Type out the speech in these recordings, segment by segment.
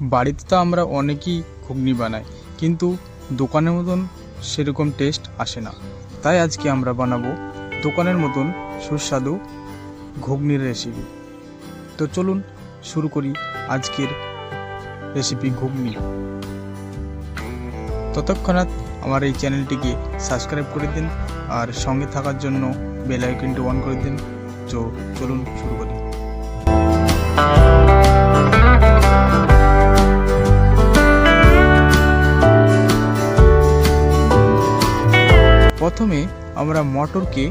বাড়িতে তো আমরা অনেকেই ঘুগনি বানাই, কিন্তু দোকানের মতন সেরকম টেস্ট আসে না। তাই আজকে আমরা বানাবো দোকানের মতন সুস্বাদু ঘুগনির রেসিপি তো চলুন শুরু করি আজকের রেসিপি ঘুগনি। ততক্ষণাৎ আমার এই চ্যানেলটিকে সাবস্ক্রাইব করে দিন, আর সঙ্গে থাকার জন্য বেল আইকনটি অন করে দিন। তো চলুন শুরু করি। প্রথমে আমরা মটরকে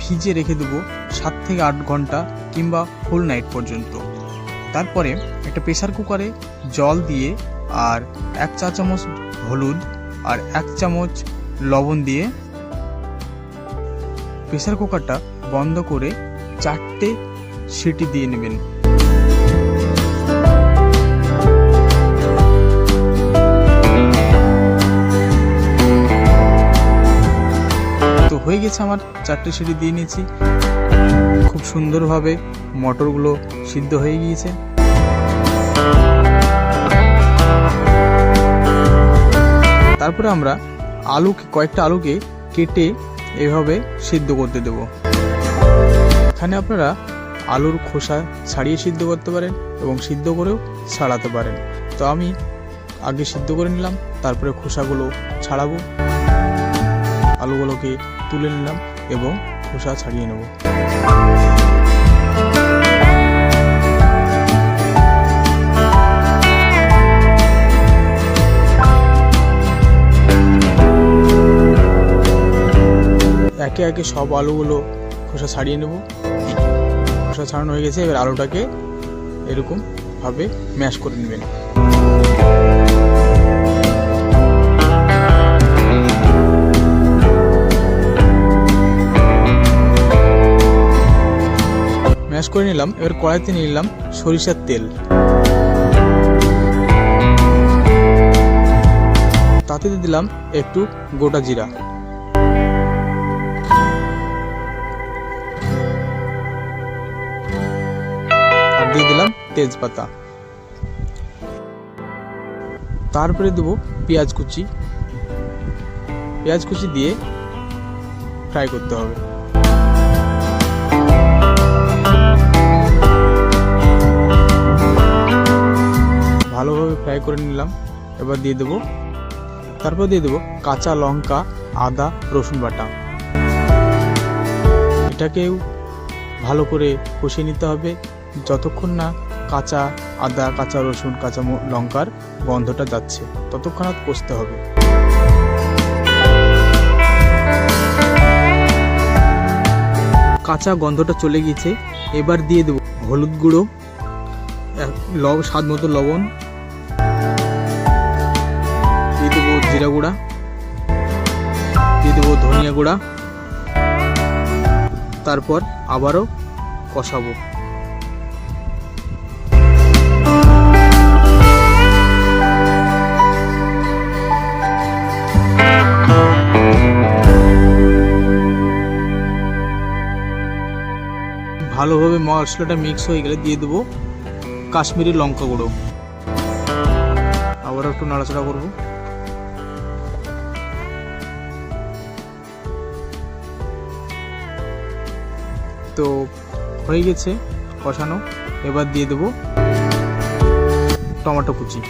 ভিজে রেখে দেবো সাত থেকে আট ঘণ্টা কিংবা ফুল নাইট পর্যন্ত। তারপরে একটা প্রেসার কুকারে জল দিয়ে আর এক চা চামচ হলুদ আর এক চামচ লবণ দিয়ে প্রেসার কুকারটা বন্ধ করে চারটে সিটি দিয়ে নেবেন। গেছে আমার, চারটে সিঁড়ি দিয়ে নিয়েছি। খুব সুন্দরভাবে মটরগুলো সিদ্ধ হয়ে গিয়েছে। তারপরে আমরা আলু, কয়েকটা আলুকে কেটে এভাবে সিদ্ধ করতে দেব। এখানে আপনারা আলুর খোসা ছাড়িয়ে সিদ্ধ করতে পারেন এবং সিদ্ধ করেও ছাড়াতে পারেন। তো আমি আগে সিদ্ধ করে নিলাম, তারপরে খোসাগুলো ছাড়াবো। আলুগুলোকে তুলে নিলাম এবং খোসা ছাড়িয়ে নেব। একে একে সব আলুগুলো খোসা ছাড়িয়ে নেব। খোসা ছাড়ানো হয়ে গেছে, এবার আলুটাকে এরকম ভাবে ম্যাশ করে নেবেন। ম্যাশ করে নিলাম, এবার কড়াইতে নিলাম সরিষার তেল। তাতে দিয়ে দিলাম একটু গোটা জিরা। আর দিয়ে দিলাম তেজপাতা। তারপরে দেবো পেঁয়াজ কুচি। পেঁয়াজ কুচি দিয়ে ফ্রাই করতে হবে। ভালোভাবে ফ্রাই করে নিলাম। এবার দিয়ে দেবো, তারপর দিয়ে দেবো কাঁচা লঙ্কা, আদা, রসুন বাটা। এটাকেও ভালো করে কষিয়ে নিতে হবে। যতক্ষণ না কাঁচা আদা, কাঁচা রসুন, কাঁচা লঙ্কার গন্ধটা যাচ্ছে, ততক্ষণ কষতে হবে। কাঁচা গন্ধটা চলে গিয়েছে। এবার দিয়ে দেবো হলুদ গুঁড়ো স্বাদ মতো লবণ জিরা গুঁড়া, দিয়ে দেবো ধনিয়া গুঁড়া, তারপর আবারও কষাবো। ভালোভাবে মশলাটা মিক্স হয়ে গেলে দিয়ে দেবো কাশ্মীরি লঙ্কা গুঁড়ো। আবার একটু নাড়াচাড়া করব। তো হয়ে গেছে কষানো। এবার দিয়ে দেবো টমেটো কুচি।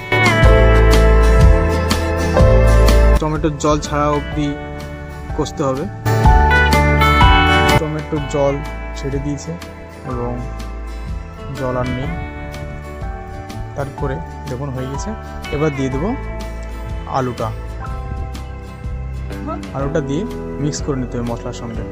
টমেটোর জল ছাড়া অবধি কষতে হবে। টমেটোর জল ছেড়ে দিয়েছে এবং জল আর নেই। তারপরে দেখুন হয়ে গেছে। এবার দিয়ে দেবো আলুটা। আলুটা দিয়ে মিক্স করে নিতে হবে মশলার সঙ্গে।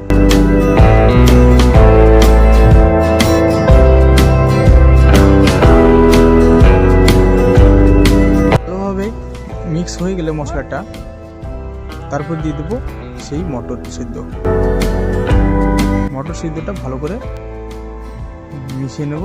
মিক্স হয়ে গেলে মশলাটা, তারপর দিয়ে দেবো সেই মটর সিদ্ধ। মটর সিদ্ধটা ভালো করে মিশিয়ে নেব।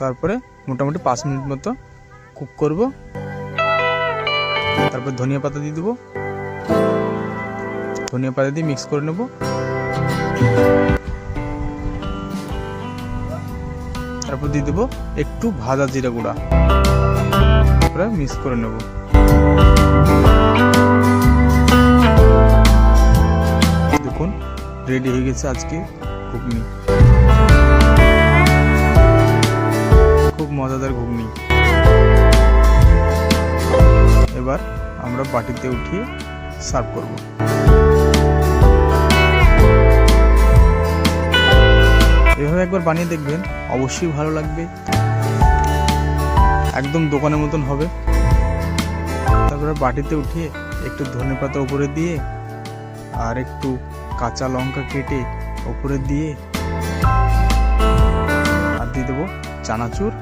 তারপরে মোটামুটি পাঁচ মিনিট মতো কুক করব। তারপর ধনিয়া পাতা দিয়ে দেবো। ধনিয়া পাতা দিয়ে মিক্স করে নেব। তারপর দিয়ে দেবো একটু ভাজা জিরা গুঁড়া। তারপরে মিক্স করে নেব। দেখুন রেডি হয়ে গেছে আজকে ঘুগনি। খুব মজাদার ঘুগনি। এবার আমরা বাটিতে উঠিয়ে সার্ভ করব। এভাবে একবার বানিয়ে দেখবেন, অবশ্যই ভালো লাগবে। একদম দোকানের মতন হবে। তারপরে বাটিতে উঠিয়ে একটু ধনে পাতা উপরে দিয়ে আর একটু কাঁচা লঙ্কা কেটে উপরে দিয়ে আর দিয়ে দেবো চানাচুর।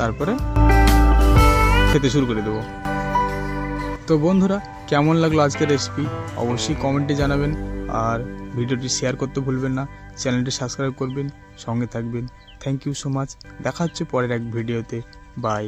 তারপরে খেতে শুরু করে দেবো। তো বন্ধুরা, কেমন লাগল আজকের রেসিপি অবশ্যই কমেন্টে জানাবেন আর ভিডিওটি শেয়ার করতে ভুলবেন না। চ্যানেলটি সাবস্ক্রাইব করবেন, সঙ্গে থাকবেন। থ্যাংক ইউ সো মাচ দেখা হচ্ছে পরের এক ভিডিওতে বাই